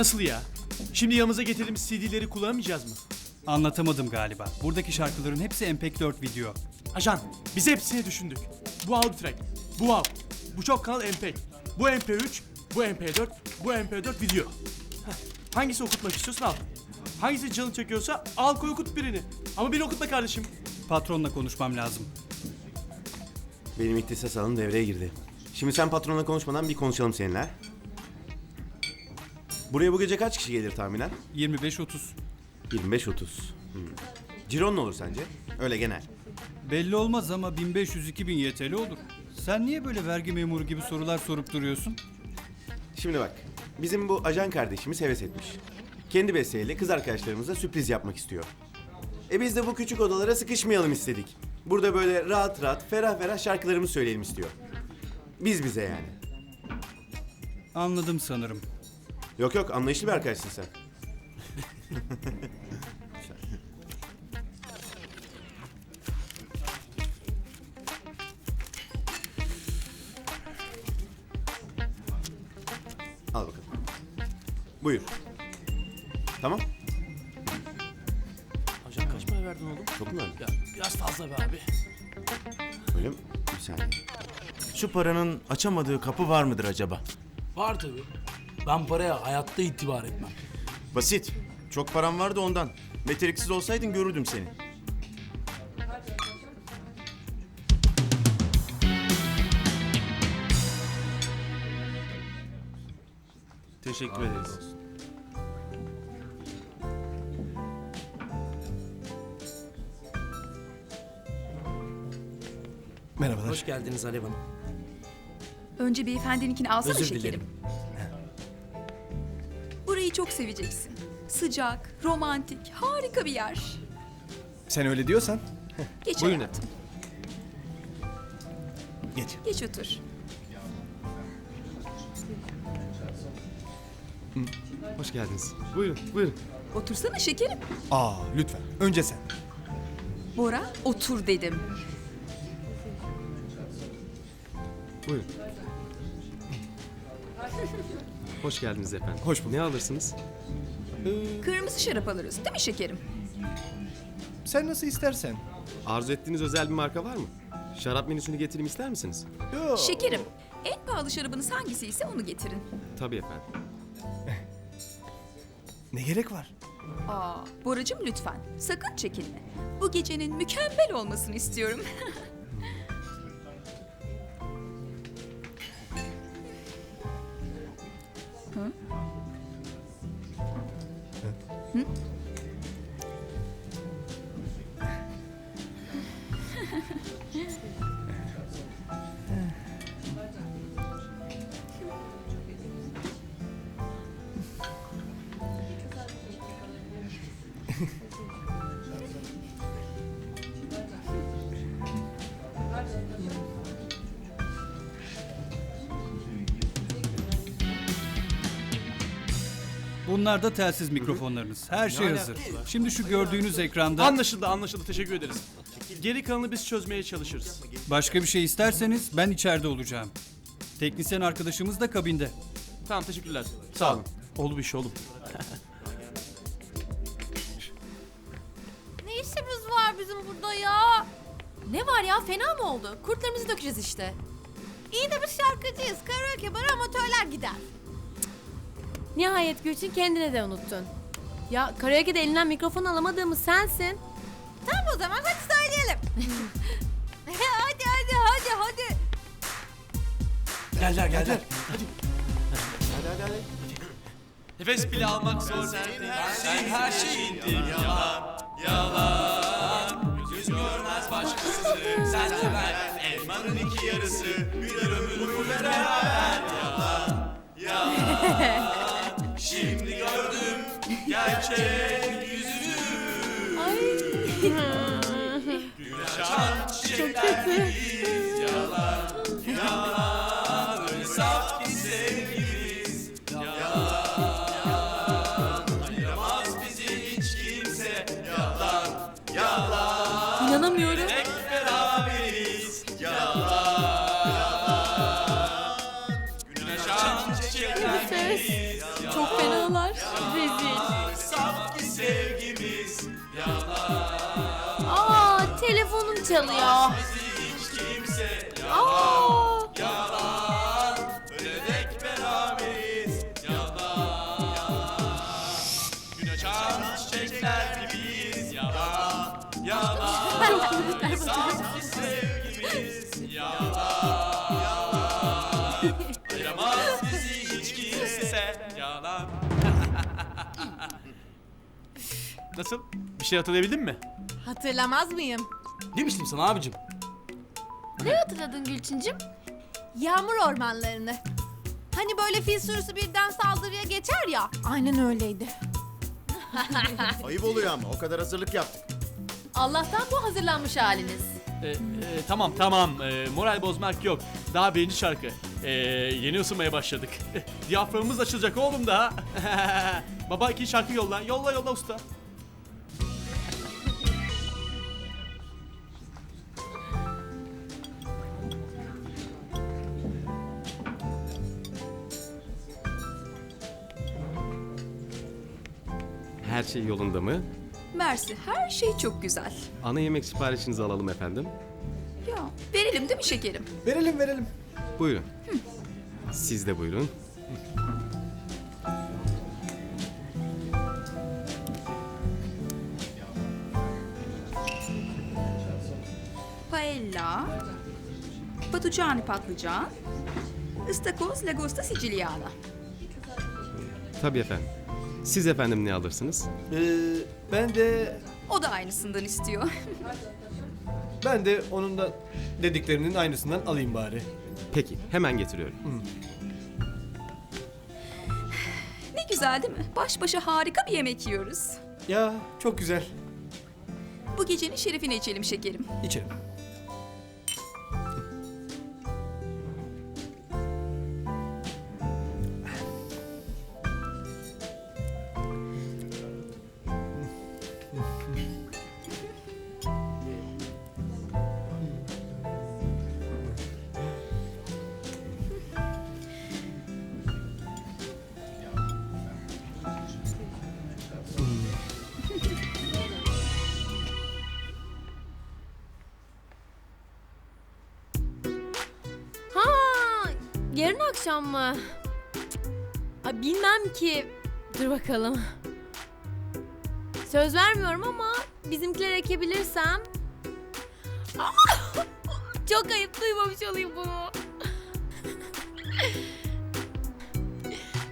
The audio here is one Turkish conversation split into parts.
Nasıl ya? Şimdi yanımıza getirdiğimiz CD'leri kullanamayacağız mı? Anlatamadım galiba. Buradaki şarkıların hepsi MP4 video. Ajan, biz hepsini düşündük. Bu al bir track, bu al. Bu çok kanal MP. Bu MP3, bu MP4, bu MP4 video. Heh, Hangisi okutmak istiyorsan al. Hangisi canın çekiyorsa al koy okut birini. Ama beni okutma kardeşim. Patronla konuşmam lazım. Benim ihtisas alanım devreye girdi. Şimdi sen patronla konuşmadan bir konuşalım seninle. ha? Buraya bu gece kaç kişi gelir tahminen? 25-30. 25-30. Hmm. Ciron ne olur sence? Öyle genel. Belli olmaz ama 1500-2000 YTL olur. Sen niye böyle vergi memuru gibi sorular sorup duruyorsun? Şimdi bak. Bizim bu ajan kardeşimiz heves etmiş. Kendi besteyle kız arkadaşlarımıza sürpriz yapmak istiyor. E biz de bu küçük odalara sıkışmayalım istedik. Burada böyle rahat rahat, ferah ferah şarkılarımızı söyleyelim istiyor. Biz bize yani. Anladım sanırım. Yok yok anlayışlı bir arkadaşsın sen. Al bakalım. Buyur. Tamam. Ajan kaç para verdin oğlum? Çok mu verdin? Ya biraz fazla be abi. Öyle mi? Bir saniye. Şu paranın açamadığı kapı var mıdır acaba? Var tabii. Ben paraya hayatta itibar etmem. Basit. Çok param vardı ondan. Meteliksiz olsaydın görürdüm seni. Teşekkür ederiz. Merhabalar. Hoş geldiniz Alev Hanım. Önce beyefendininkini alsana Özür şekerim. dilerim. Çok seveceksin. Sıcak, romantik, harika bir yer. Sen öyle diyorsan. Geç Buyurun hayatım. Geç. Geç otur. Hoş geldiniz. Buyurun, buyurun. Otursana şekerim. Aa, lütfen. Önce sen. Bora, otur dedim. Buyurun. Hoş geldiniz efendim. Hoş bulduk. Ne alırsınız? Kırmızı şarap alırız değil mi şekerim? Sen nasıl istersen. Arzu ettiğiniz özel bir marka var mı? Şarap menüsünü getireyim ister misiniz? Yo. Şekerim, en pahalı şarabınız hangisi ise onu getirin. Tabii efendim. Ne gerek var? Aa, Boracığım lütfen, sakın çekinme. Bu gecenin mükemmel olmasını istiyorum. Hı? Hı? Bunlar da telsiz mikrofonlarınız. Her şey hazır. Şimdi şu gördüğünüz ekranda Anlaşıldı anlaşıldı teşekkür ederiz. Geri kalanını biz çözmeye çalışırız. başka bir şey isterseniz ben içeride olacağım. Teknisyen arkadaşımız da kabinde. Tamam teşekkürler. Sağ olun. Oldu bir şey oğlum. Ne işimiz var bizim burada ya? Ne var ya fena mı oldu? Kurtlarımızı dökeceğiz işte. İyi de biz şarkıcıyız. Karaoke bara amatörler gider. Nihayet Gülçin kendine de unuttun. Ya karaoke'de elinden mikrofon alamadığımız sensin. Tamam o zaman hadi söyleyelim. hadi hadi hadi hadi. Geldiler geldiler. Nefes bile almak zor. Sen her şeyindir yalan, yalan. Göz görmez başkası. Sen de ben elmanın iki yarısı. Bir ömür beraber yalan, yalan. Şimdi gördüm gerçek yüzünü. Güneş açan çiçekler gibiyiz. Yalan, yalan. Öyle saf ki sevgiliyiz. Çalıyor. Aa! Nasıl? Bir şey hatırlayabildin mi? Hatırlamaz mıyım? Demiştim sana abicim. Ne hatırladın Gülçincim? Yağmur ormanlarını. Hani böyle fil sürüsü birden saldırıya geçer ya. Aynen öyleydi. Ayıp oluyor ama o kadar hazırlık yaptık. Allah'tan bu hazırlanmış haliniz. Ee, e, tamam tamam Ee, moral bozmak yok. Daha birinci şarkı. Ee, yeni ısınmaya başladık. Diyaframımız açılacak oğlum daha. Baba iki şarkı yolla. Yolla yolla usta. Her şey yolunda mı? Mersi her şey çok güzel. Ana yemek siparişinizi alalım efendim. Ya verelim değil mi şekerim? Verelim verelim. Buyurun. Siz de buyurun. Paella, patlıcanı patlıcan, ıstakoz lagosta siciliana. Tabii efendim. Siz efendim ne alırsınız? Ee, ben de O da aynısından istiyor. ben de onun da dediklerinin aynısından alayım bari. Peki, hemen getiriyorum. ne güzel değil mi? Baş başa harika bir yemek yiyoruz. Ya çok güzel. Bu gecenin şerefine içelim şekerim. İçelim. Akşam mı? Ay, bilmem ki. Dur bakalım. Söz vermiyorum ama bizimkiler ekebilirsem. Çok ayıp duymamış olayım bunu.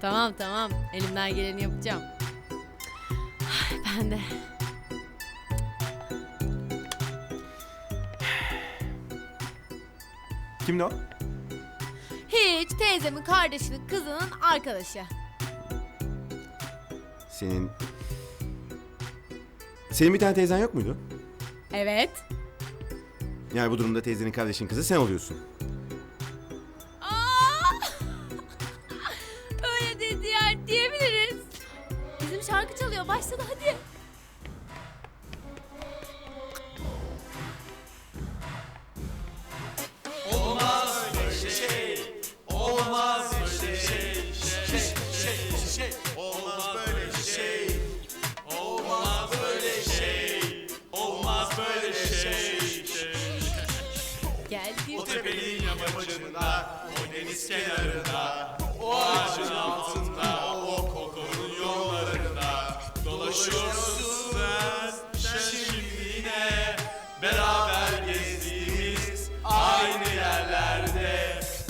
tamam tamam elimden geleni yapacağım. Ben de. Kimdi o? Hiç teyzemin kardeşinin kızının arkadaşı. Senin... Senin bir tane teyzen yok muydu? Evet. Yani bu durumda teyzenin kardeşin kızı sen oluyorsun.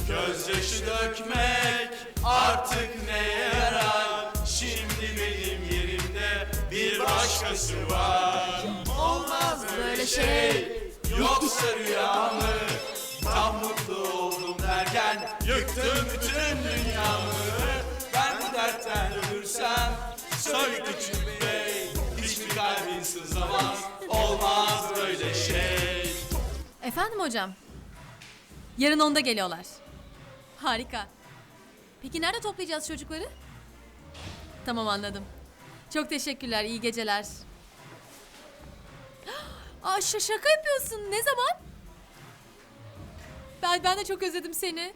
Gözyaşı dökmek artık neye yarar? Şimdi benim yerimde bir başkası var. Olmaz böyle şey, yoksa rüya mı? Tam mutlu oldum derken yıktım bütün dünyamı. Ben bu dertten ölürsem söyle küçük Efendim hocam. Yarın onda geliyorlar. Harika. Peki nerede toplayacağız çocukları? Tamam anladım. Çok teşekkürler. iyi geceler. Aa, şaka yapıyorsun. Ne zaman? Ben, ben de çok özledim seni.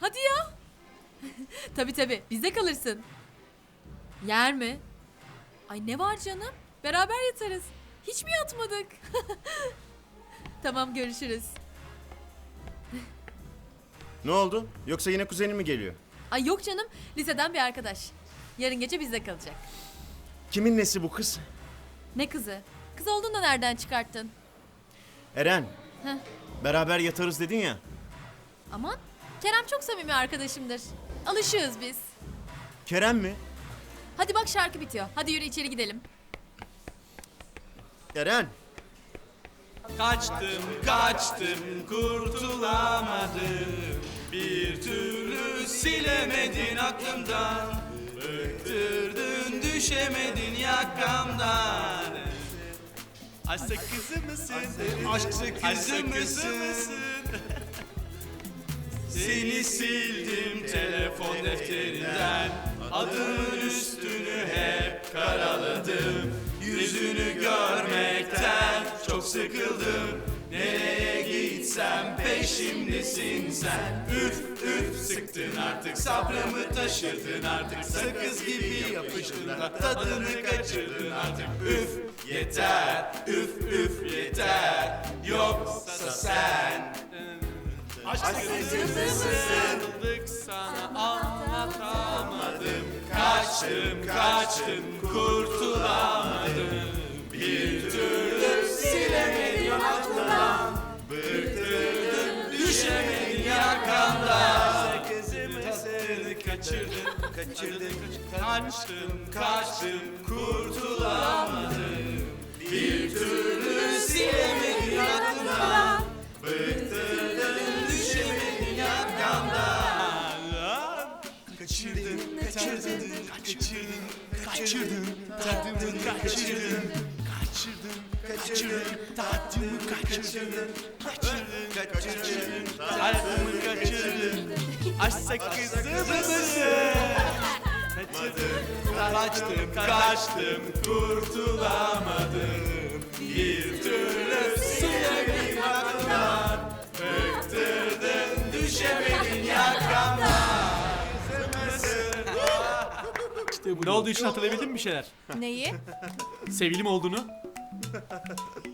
Hadi ya. tabii tabii. Bizde kalırsın. Yer mi? Ay ne var canım? Beraber yatarız. Hiç mi yatmadık? Tamam görüşürüz. Ne oldu? Yoksa yine kuzenin mi geliyor? Ay yok canım liseden bir arkadaş. Yarın gece bizde kalacak. Kimin nesi bu kız? Ne kızı? Kız olduğunu da nereden çıkarttın? Eren. Heh. Beraber yatarız dedin ya. Aman Kerem çok samimi arkadaşımdır. Alışığız biz. Kerem mi? Hadi bak şarkı bitiyor. Hadi yürü içeri gidelim. Eren. Kaçtım kaçtım kurtulamadım. Bir türlü silemedin aklımdan. Bıktırdın düşemedin yakamdan. Aşk kızı mısın? Aşk kızı mısın? Seni sildim telefon defterinden. Adımın üstünü hep karaladım Yüzünü görmekten çok sıkıldım. Nereye gitsem peşimdesin sen. Üf üf sıktın artık sabrımı taşırdın artık. Sakız gibi yapıştın da tadını kaçırdın artık. Üf yeter üf üf yeter. Yoksa sen Aşkımızı sana anlatamadım. Kaçtım kaçtım kurtulamadım kaçırdım Kaçırdım. Kaçtım kaçtım. Kurtulamadım. Bir türlü silemedim aklımdan Bıktırdım düşemedim yakamdan Kaçırdın, kaçırdın, kaçırdın, kaçırdın, tadımı kaçırdın, kaçırdın, kaçırdın, tadımı kaçırdın, kaçırdın, kaçırdın, tadımı kaçırdın. Aşk sakızı mısın? Kaçırdım, kaçtım, kaçtım, kurtulamadım. Bir türlü silemedim aklımdan, bıktırdın, düşemedin yakamdan. Ne olduğu için hatırlayabildin mi bir şeyler? Neyi? Sevgilim olduğunu.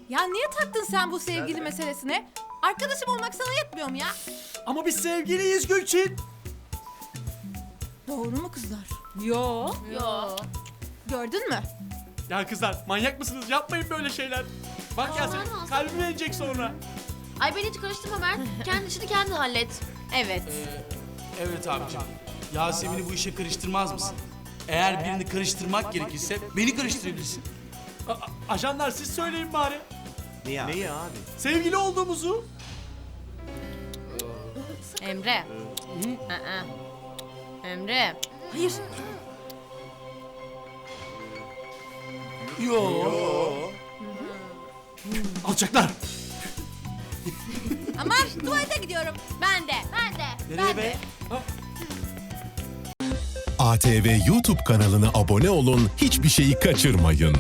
Ya niye taktın sen bu sevgili meselesine? Arkadaşım olmak sana yetmiyor mu ya? Ama biz sevgiliyiz Gülçin. Doğru mu kızlar? Yo. Yo. Gördün mü? Ya kızlar manyak mısınız? Yapmayın böyle şeyler. Bak Yasemin kalbim yenecek sonra. Ay beni hiç karıştırma Mert. Kendi işini kendi hallet. Evet. Evet abicim. Yasemin'i bu işe karıştırmaz mısın? Eğer birini karıştırmak gerekirse beni karıştırabilirsin. A- a- ajanlar siz söyleyin bari. Neyi abi? Sevgili olduğumuzu. Emre. Aa. Emre. Hayır. Yo. Alçaklar. Aman tuvalete gidiyorum. Ben de. Ben de. Nereye be? ATV YouTube kanalına abone olun, hiçbir şeyi kaçırmayın.